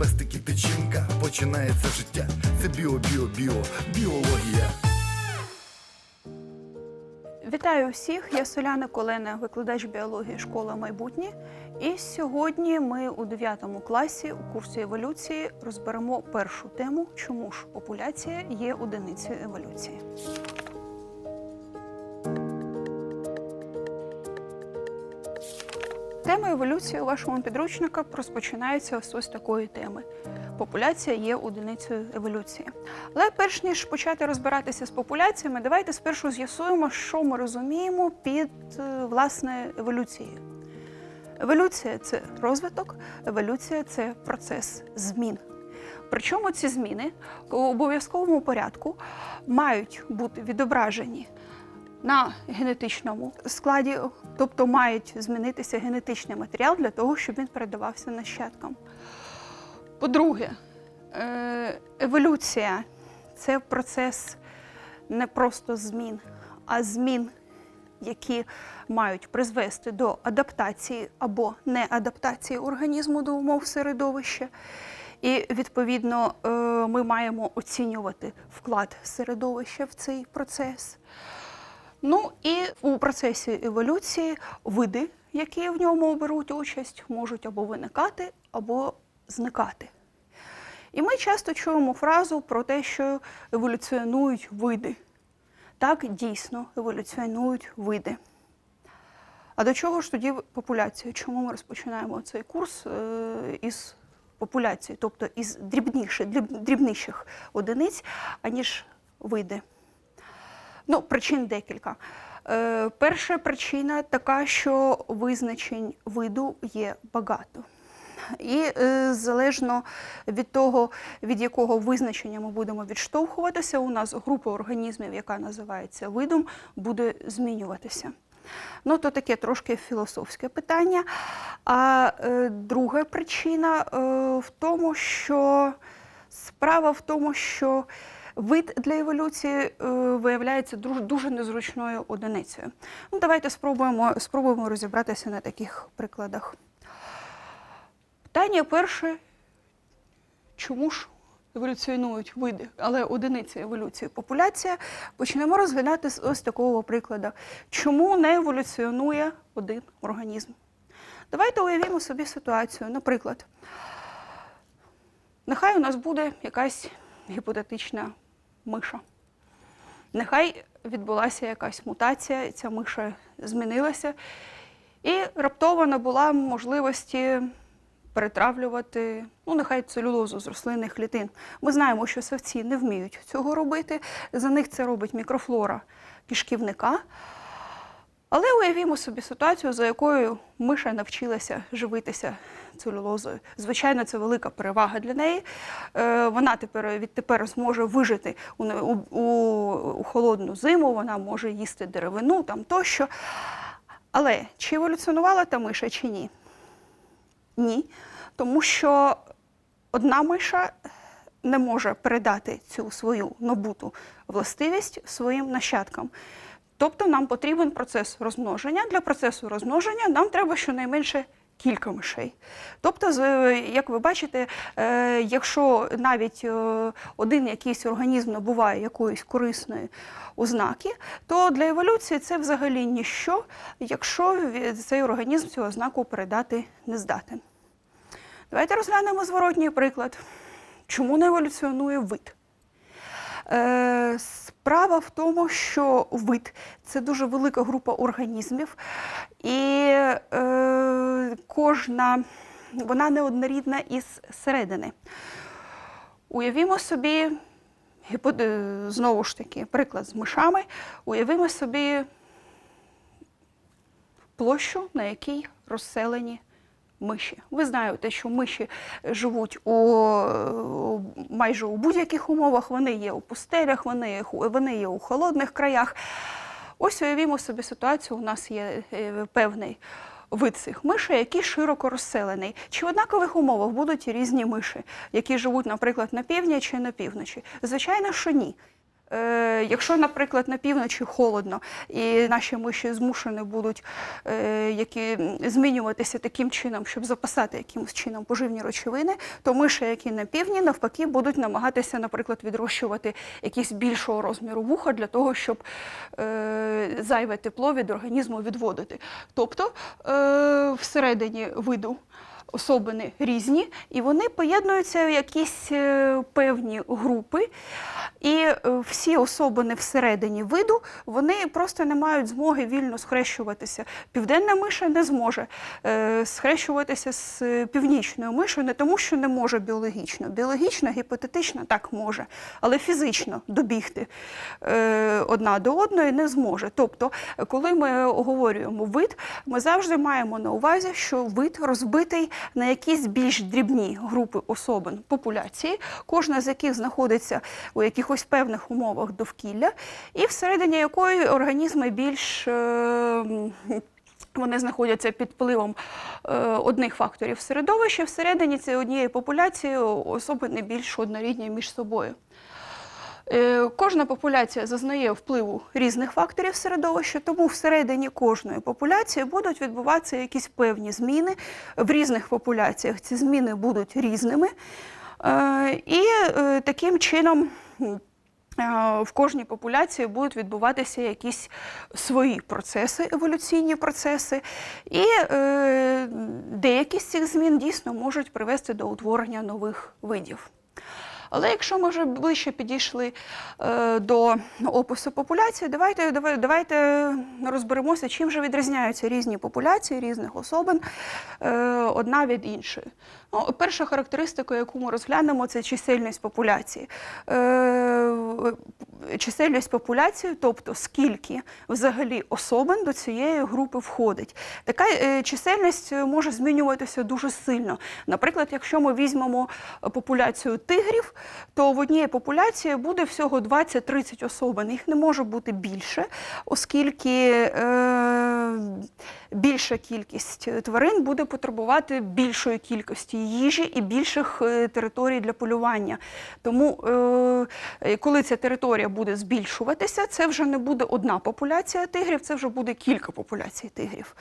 Пестики, печінка, починається життя. Це біо, біо, біо, біологія. Вітаю всіх! Я Соляна Колена, викладач біології школа майбутнє. І сьогодні ми у 9 класі у курсі еволюції розберемо першу тему, чому ж популяція є одиницею еволюції. Тема еволюції у вашому підручнику розпочинається з ось такої теми. Популяція є одиницею еволюції. Але перш ніж почати розбиратися з популяціями, давайте спершу з'ясуємо, що ми розуміємо під е, власне еволюцією. Еволюція це розвиток, еволюція це процес змін. Причому ці зміни у обов'язковому порядку мають бути відображені на генетичному складі, тобто мають змінитися генетичний матеріал для того, щоб він передавався нащадкам. По-друге, е, еволюція це процес не просто змін, а змін, які мають призвести до адаптації або неадаптації організму до умов середовища. І відповідно е, ми маємо оцінювати вклад середовища в цей процес. Ну і у процесі еволюції види, які в ньому беруть участь, можуть або виникати, або зникати. І ми часто чуємо фразу про те, що еволюціонують види. Так, дійсно, еволюціонують види. А до чого ж тоді популяція? Чому ми розпочинаємо цей курс е, із популяції, тобто із дрібніших, дрібніших одиниць, аніж види? Ну, причин декілька. Е, перша причина така, що визначень виду є багато. І е, залежно від того, від якого визначення ми будемо відштовхуватися, у нас група організмів, яка називається видом, буде змінюватися. Ну, то таке трошки філософське питання. А е, друга причина е, в тому, що справа в тому, що Вид для еволюції е, виявляється дуже, дуже незручною одиницею. Ну, давайте спробуємо, спробуємо розібратися на таких прикладах. Питання перше, чому ж еволюціонують види, але одиниці еволюції популяція, почнемо розглядати з ось такого прикладу. Чому не еволюціонує один організм? Давайте уявімо собі ситуацію. Наприклад, нехай у нас буде якась гіпотетична миша. Нехай відбулася якась мутація, ця миша змінилася, і раптово набула можливості перетравлювати, ну, нехай целюлозу з рослинних клітин. Ми знаємо, що савці не вміють цього робити. За них це робить мікрофлора кишківника. Але уявімо собі ситуацію, за якою миша навчилася живитися целюлозою. Звичайно, це велика перевага для неї. Е, Вона тепер відтепер зможе вижити у, у, у, холодну зиму, вона може їсти деревину там тощо. Але чи еволюціонувала та миша, чи ні? Ні. Тому що одна миша не може передати цю свою набуту властивість своїм нащадкам. Тобто нам потрібен процес розмноження. Для процесу розмноження нам треба щонайменше кілька мишей. Тобто, як ви бачите, е, якщо навіть е, один якийсь організм набуває якоїсь корисної ознаки, то для еволюції це взагалі ніщо, якщо цей організм цю ознаку передати не здатен. Давайте розглянемо зворотній приклад. Чому не еволюціонує вид? Справа в тому, що вид це дуже велика група організмів, і е, кожна вона неоднорідна із середини. Уявімо собі, е, знову ж таки, приклад з мишами. Уявімо собі площу, на якій розселені миші. Ви знаєте, що миші живуть у е, майже у будь-яких умовах. Вони є у пустелях, вони вони є у холодних краях. Ось уявімо собі ситуацію. У нас є е, певний вид цих мишей, який широко розселений. Чи в однакових умовах будуть різні миші, які живуть, наприклад, на півдні чи на півночі? Звичайно, що ні. Е, якщо, наприклад, на півночі холодно, і наші миші змушені будуть е, які, змінюватися таким чином, щоб запасати якимось чином поживні речовини, то миші, які на півдні, навпаки, будуть намагатися, наприклад, відрощувати якісь більшого розміру вуха для того, щоб е, зайве тепло від організму відводити. Тобто всередині виду особини різні, і вони поєднуються в якісь е, певні групи. І е, всі особини всередині виду вони просто не мають змоги вільно схрещуватися. Південна миша не зможе е, схрещуватися з північною мишою не тому, що не може біологічно. Біологічно, гіпотетично так може, але фізично добігти одна до одної не зможе. Тобто, коли ми оговорюємо вид, ми завжди маємо на увазі, що вид розбитий на якісь більш дрібні групи особин популяції, кожна з яких знаходиться у якихось певних умовах довкілля, і всередині якої організми більш е, вони знаходяться під впливом е, одних факторів середовища. Всередині цієї однієї популяції особини більш однорідні між собою. Е, Кожна популяція зазнає впливу різних факторів середовища, тому всередині кожної популяції будуть відбуватися якісь певні зміни. В різних популяціях ці зміни будуть різними. Е, І е, таким чином в кожній популяції будуть відбуватися якісь свої процеси, еволюційні процеси, і деякі з цих змін дійсно можуть привести до утворення нових видів. Але якщо ми вже ближче підійшли е, до опису популяції, давайте, давай- давайте розберемося, чим же відрізняються різні популяції різних особин е, одна від іншої. Ну, перша характеристика, яку ми розглянемо, це чисельність популяції. Е, чисельність популяції, тобто скільки взагалі особин до цієї групи входить. Така е, чисельність може змінюватися дуже сильно. Наприклад, якщо ми візьмемо популяцію тигрів, то в одній популяції буде всього 20-30 особин. Їх не може бути більше, оскільки е, більша кількість тварин буде потребувати більшої кількості їжі і більших е, територій для полювання. Тому, е, коли ця територія буде збільшуватися, це вже не буде одна популяція тигрів, це вже буде кілька популяцій тигрів.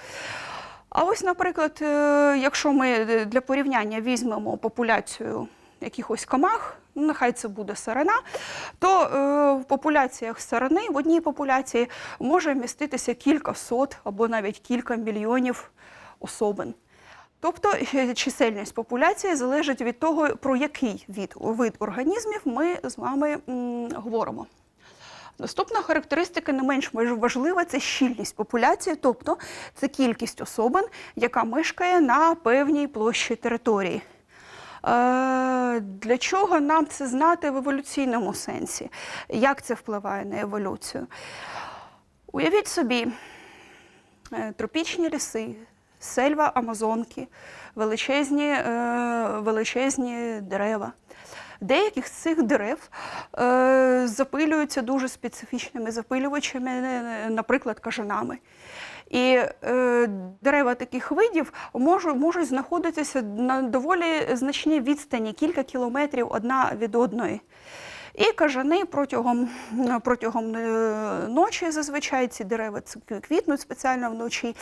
А ось, наприклад, е, якщо ми для порівняння візьмемо популяцію якихось комах, ну, нехай це буде сарана, то е, в популяціях сарани в одній популяції може міститися кілька сот або навіть кілька мільйонів особин. Тобто е, чисельність популяції залежить від того, про який від, вид організмів ми з вами м, говоримо. Наступна характеристика не менш важлива це щільність популяції, тобто це кількість особин, яка мешкає на певній площі території. Для чого нам це знати в еволюційному сенсі? Як це впливає на еволюцію? Уявіть собі, е, тропічні ліси, сельва Амазонки, величезні, е, величезні дерева. Деяких з цих дерев е, запилюються дуже специфічними запилювачами, е, наприклад, кажанами. І е, дерева таких видів можуть, можуть знаходитися на доволі значній відстані, кілька кілометрів одна від одної. І кажани протягом, протягом е, ночі зазвичай ці дерева квітнуть спеціально вночі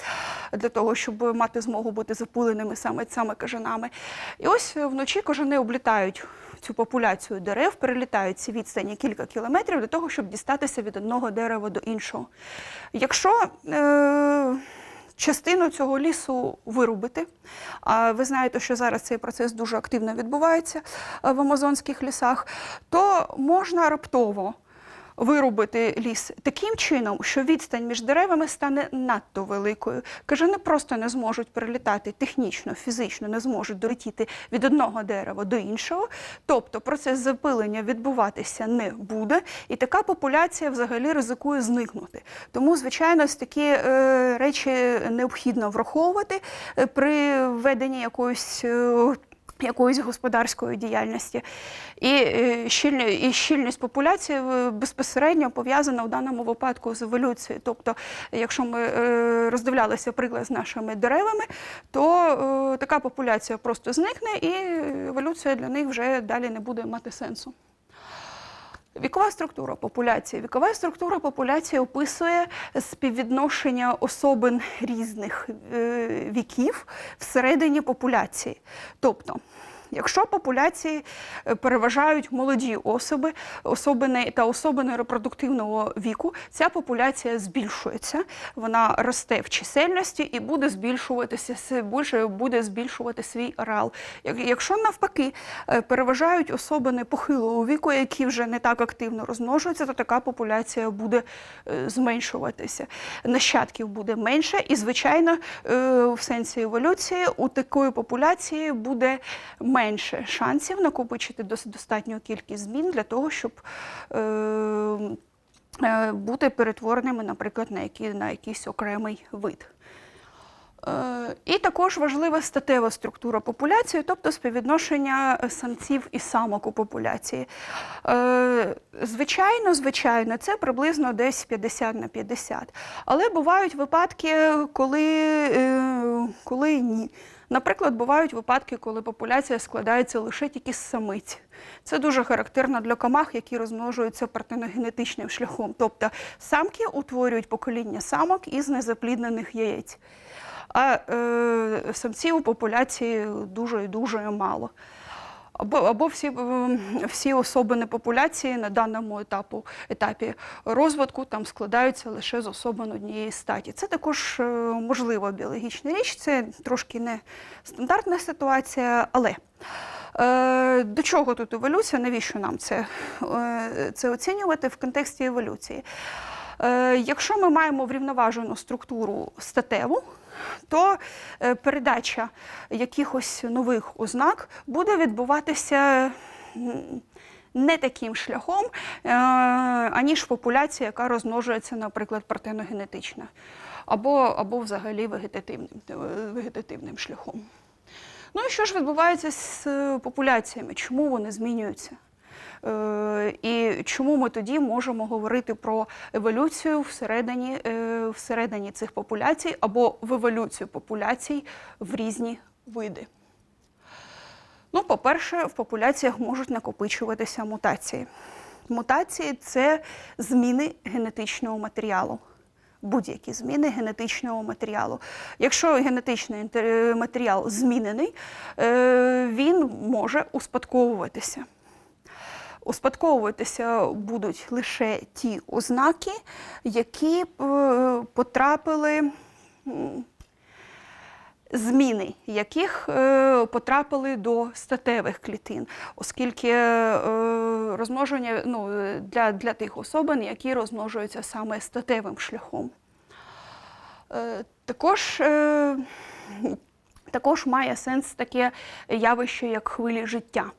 для того, щоб мати змогу бути запиленими саме, саме кажанами. І ось вночі кажани облітають цю популяцію дерев, перелітають ці відстані кілька кілометрів для того, щоб дістатися від одного дерева до іншого. Якщо е, частину цього лісу вирубити. А ви знаєте, що зараз цей процес дуже активно відбувається в амазонських лісах, то можна раптово вирубити ліс таким чином, що відстань між деревами стане надто великою. Кажани просто не зможуть перелітати технічно, фізично, не зможуть долетіти від одного дерева до іншого. Тобто процес запилення відбуватися не буде, і така популяція взагалі ризикує зникнути. Тому, звичайно, такі е, речі необхідно враховувати е, при введенні якоїсь. Якоїсь господарської діяльності. І, е, щільні- і щільність популяції е, безпосередньо пов'язана в даному випадку з еволюцією. Тобто, якщо ми е, роздивлялися приклад з нашими деревами, то така популяція просто зникне, і еволюція для них вже далі не буде мати сенсу. Вікова структура популяції. Вікова структура популяції описує співвідношення особин різних е, віків всередині популяції. Тобто, якщо популяції е, переважають молоді особи, особини та особини репродуктивного віку, ця популяція збільшується, вона росте в чисельності і буде збільшуватися більше буде збільшувати свій ареал. Якщо навпаки е, переважають особини похилого віку, які вже не так активно розмножуються, то така популяція буде е, зменшуватися. Нащадків буде менше, і, звичайно, в сенсі еволюції у такої популяції буде менше шансів накопичити достатню кількість змін для того, щоб е, е, бути перетвореними, наприклад, на, які, на якийсь окремий вид. Е, І також важлива статева структура популяції, тобто співвідношення самців і самок у популяції. Звичайно, звичайно, це приблизно десь 50 на 50. Але бувають випадки, коли, коли ні. Наприклад, бувають випадки, коли популяція складається лише тільки з самиць. Це дуже характерно для комах, які розмножуються партеногенетичним шляхом. Тобто самки утворюють покоління самок із незапліднених яєць а е, самців у популяції дуже і дуже мало. Або, або всі, е, всі особини популяції на даному етапу, етапі розвитку там складаються лише з особин однієї статі. Це також е, можлива біологічна річ, це трошки не стандартна ситуація, але е, до чого тут еволюція? Навіщо нам це, е, це оцінювати в контексті еволюції? Якщо ми маємо врівноважену структуру статеву, то е, передача якихось нових ознак буде відбуватися не таким шляхом, е, аніж популяція, яка розмножується, наприклад, партеногенетично, або, або взагалі вегетативним, е, вегетативним шляхом. Ну і що ж відбувається з популяціями? Чому вони змінюються? Е, І чому ми тоді можемо говорити про еволюцію всередині, е, всередині цих популяцій або в еволюцію популяцій в різні види? Ну, по-перше, в популяціях можуть накопичуватися мутації. Мутації це зміни генетичного матеріалу. Будь-які зміни генетичного матеріалу. Якщо генетичний матеріал змінений, е, він може успадковуватися. Успадковуватися будуть лише ті ознаки, які е, потрапили. Зміни, яких е, потрапили до статевих клітин, оскільки е, розмноження ну, для, для тих особин, які розмножуються саме статевим шляхом. Також, також має сенс таке явище, як хвилі життя.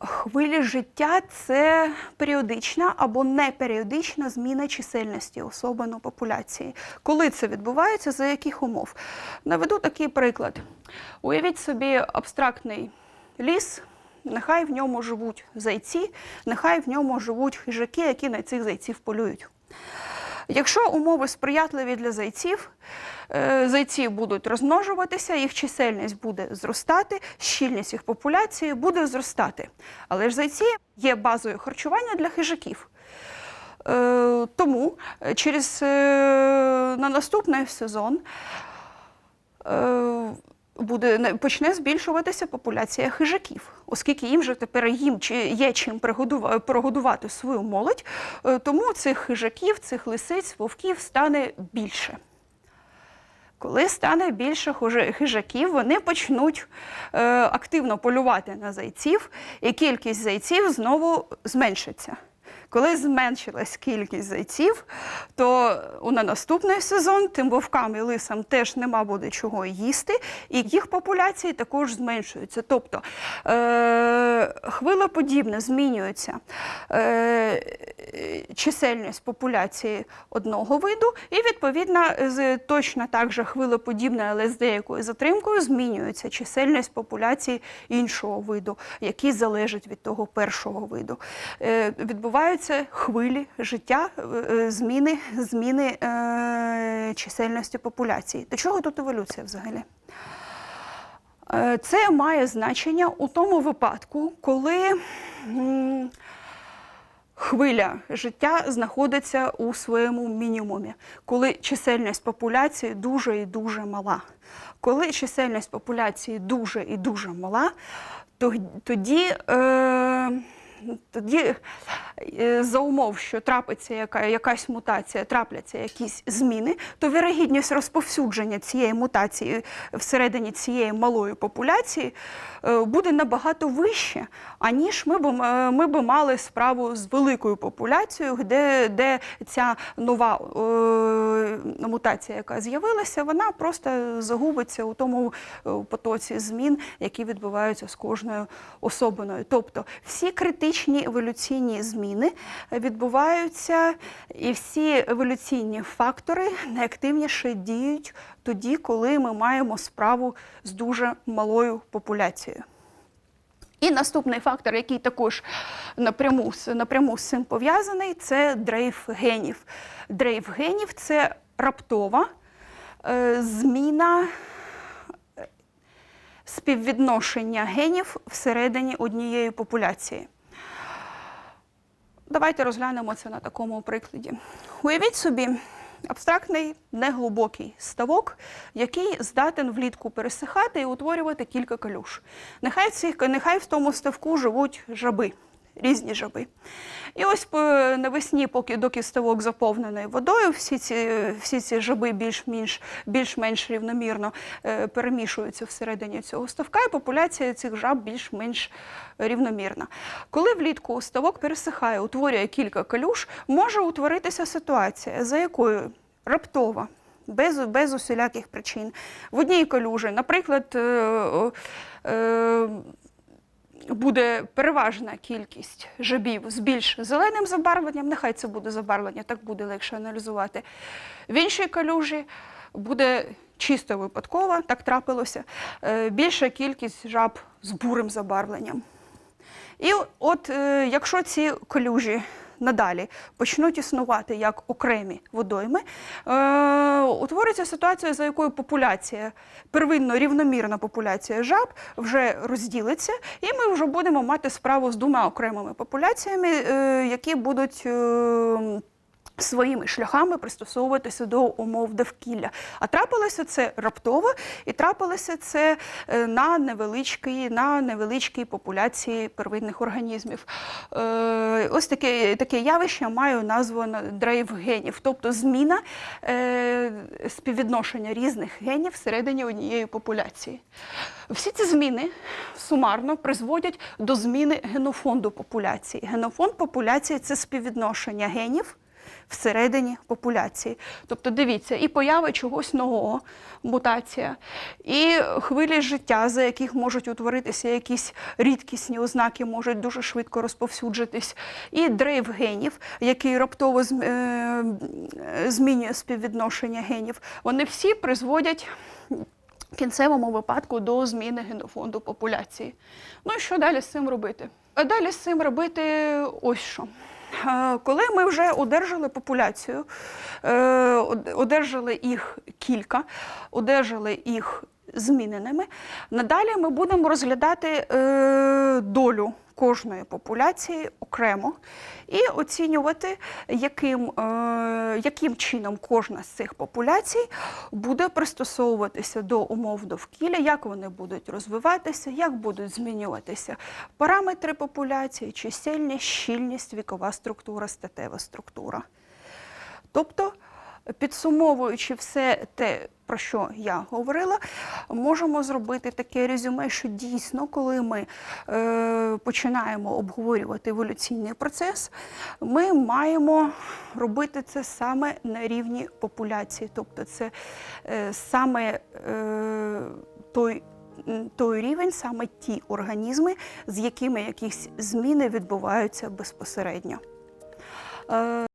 Хвилі життя це періодична або неперіодична зміна чисельності особин у популяції. Коли це відбувається, за яких умов? Наведу такий приклад. Уявіть собі абстрактний ліс, нехай в ньому живуть зайці, нехай в ньому живуть хижаки, які на цих зайців полюють. Якщо умови сприятливі для зайців, е, зайці будуть розмножуватися, їх чисельність буде зростати, щільність їх популяції буде зростати. Але ж зайці є базою харчування для хижаків. Е, Тому е, через на наступний сезон буде почне збільшуватися популяція хижаків, оскільки їм вже тепер їм чи є чим прогодувати свою молодь, е, тому цих хижаків, цих лисиць, вовків стане більше. Коли стане більше хижаків, вони почнуть е, активно полювати на зайців, і кількість зайців знову зменшиться. Коли зменшилась кількість зайців, то на наступний сезон тим вовкам і лисам теж нема буде чого їсти, і їх популяції також зменшуються. Тобто е- хвилеподібно змінюється е- чисельність популяції одного виду, і відповідно з точно так же хвилеподібно, але з деякою затримкою змінюється чисельність популяції іншого виду, які залежать від того першого виду. Е, відбуваються хвилі життя, е, е, зміни, зміни е, чисельності популяції. До чого тут еволюція взагалі? Е, Це має значення у тому випадку, коли хвиля життя знаходиться у своєму мінімумі, коли чисельність популяції дуже і дуже мала. Коли чисельність популяції дуже і дуже мала, тоді. Е, тоді е, за умов, що трапиться яка, якась мутація, трапляться якісь зміни, то вірогідність розповсюдження цієї мутації всередині цієї малої популяції е, буде набагато вище, аніж ми б, е, ми б мали справу з великою популяцією, де, де ця нова е, мутація, яка з'явилася, вона просто загубиться у тому е, потоці змін, які відбуваються з кожною особиною. Тобто всі критичні еволюційні зміни відбуваються, і всі еволюційні фактори найактивніше діють тоді, коли ми маємо справу з дуже малою популяцією. І наступний фактор, який також напряму, напряму з цим пов'язаний, це дрейф генів. Дрейф генів це раптова е, зміна е, співвідношення генів всередині однієї популяції. Давайте розглянемо це на такому прикладі. Уявіть собі абстрактний неглибокий ставок, який здатен влітку пересихати і утворювати кілька калюш. Нехай, в нехай в тому ставку живуть жаби. Різні жаби. І ось навесні, поки доки ставок заповнений водою, всі ці, всі ці жаби більш-менш більш-менш рівномірно е, перемішуються всередині цього ставка, і популяція цих жаб більш-менш рівномірна. Коли влітку ставок пересихає, утворює кілька калюш, може утворитися ситуація, за якою раптово. Без, без усіляких причин. В одній калюжі, наприклад, е, е, буде переважна кількість жабів з більш зеленим забарвленням, нехай це буде забарвлення, так буде легше аналізувати. В іншій калюжі буде чисто випадково, так трапилося, е, більша кількість жаб з бурим забарвленням. І от е, якщо ці калюжі надалі почнуть існувати як окремі водойми, е, утвориться ситуація, за якою популяція, первинно рівномірна популяція жаб вже розділиться, і ми вже будемо мати справу з двома окремими популяціями, е, які будуть. Е, Своїми шляхами пристосовуватися до умов довкілля. А трапилося це раптово, і трапилося це е, на невеличкій, на невеличкій популяції первинних організмів. Е, Ось таке, таке явище маю назву на- дрейф генів, тобто зміна е, співвідношення різних генів всередині однієї популяції. Всі ці зміни сумарно призводять до зміни генофонду популяції. Генофонд популяції це співвідношення генів всередині популяції. Тобто, дивіться, і поява чогось нового, мутація, і хвилі життя, за яких можуть утворитися якісь рідкісні ознаки, можуть дуже швидко розповсюджитись, і дрейф генів, який раптово е, змінює співвідношення генів. Вони всі призводять. В кінцевому випадку до зміни генофонду популяції. Ну і що далі з цим робити? А далі з цим робити ось що. Коли ми вже одержали популяцію, е, одержали їх кілька, одержали їх зміненими, надалі ми будемо розглядати е, долю кожної популяції окремо і оцінювати, яким, е, яким чином кожна з цих популяцій буде пристосовуватися до умов довкілля, як вони будуть розвиватися, як будуть змінюватися параметри популяції, чисельність, щільність, вікова структура, статева структура. Тобто Підсумовуючи все те, про що я говорила, можемо зробити таке резюме, що дійсно, коли ми е, починаємо обговорювати еволюційний процес, ми маємо робити це саме на рівні популяції, тобто це е, саме е, той. Той рівень, саме ті організми, з якими якісь зміни відбуваються безпосередньо. Е,